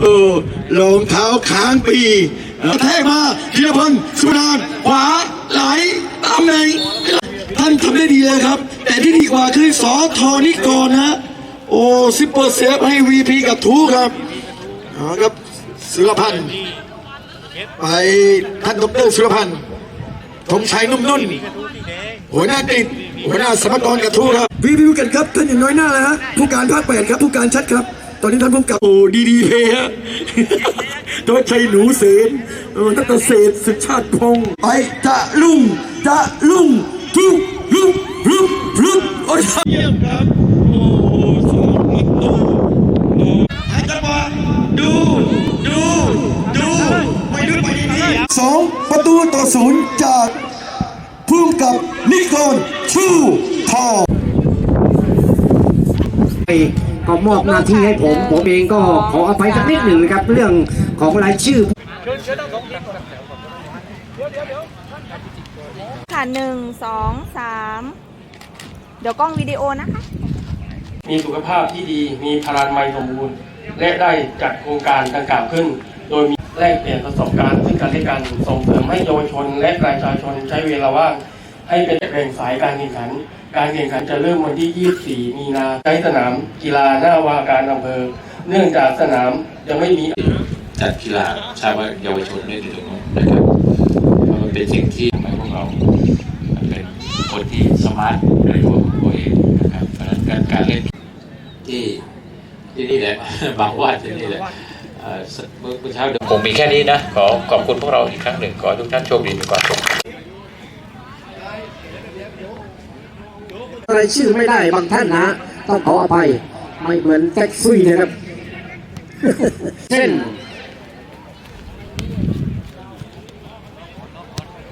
เออรองเท้าค้างปีกระแทกมาธีรพลสุนานขวาไหลตามในท่านทำได้ดีเลยครับ แต่ที่ดีกว่าคือสอทอนิกรนะโอ้ซิปเปอร์เซฟให้วีพีกับทูครับเอาครับสุรพันธ์ไปท่านดรสุรพันธ์ธงชัยนุ่มนุ่นหัวหน้าติดหัวหน้าสมกรกระทู้ครับวีวิวกันครับท่านอย่างน้อยหน้าแล้วฮะผู้การภาคแปดครับผู้การชัดครับ ตอนนี้ท่านผู้กับโอ้ดีดีเฮะโดยชัยหนูเสนเออนักเกษตรสุชาติพงศ์ไปจะลุ่งจะลุ่งทุกลุกลุกลุกโอ้ยเยี่ยมครับโอ้สองประตูให้จังหวะดูดูดูไปดูไปดีสองประตูต่อศูนย์จากพุ่มกับนิกรชูทอง ก็มอบหน้าที่ให้ผม ผมเองก็ขออภัยสักนิดหนึ่งนะครับ เรื่องของรายชื่อค่ะหนึ่งสองสามเดี๋ยวกล้องวิดีโอนะคะ มีสุขภาพที่ดี มีพลานามัยสมบูรณ์ และได้จัดโครงการดังกล่าวขึ้น โดยมีแลกเปลี่ยนประสบการณ์ซึ่งกันและกันส่งเสริมให้เยาวชนและประชาชนใช้เวลาว่าง ให้เป็นแรงสายการแข่งขัน การแข่งขันจะเริ่มวันที่ 24 มีนาใช้สนามกีฬาหน้าวาการอำเภอ เนื่องจากสนามยังไม่มีจัดกีฬาชาว่าเยาวชนด้วยในตรงนู้นนะครับมันเป็นสิ่งที่ทำให้พวกเราเป็นคนที่สมาร์ทในตัวของตัวเองนะครับเพราะฉะนั้นการการเล่นที่ที่นี่แหละบางว่าที่นี่แหละเมื่อเช้าเดี๋ยวคงมีแค่นี้นะ ขอขอบคุณพวกเราอีกครั้งหนึ่ง ขอทุกท่านโชคดีมีความสุข อะไรชื่อไม่ได้บางท่านนะต้องขออภัยไม่เหมือนแท็กซี่นะครับ เช่น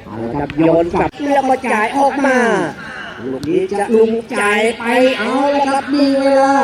เอาละครับโยนกลับแล้วก็จ่ายออกมา ลูกนี้จะลุงจ่ายไปเอาละครับมีเวลา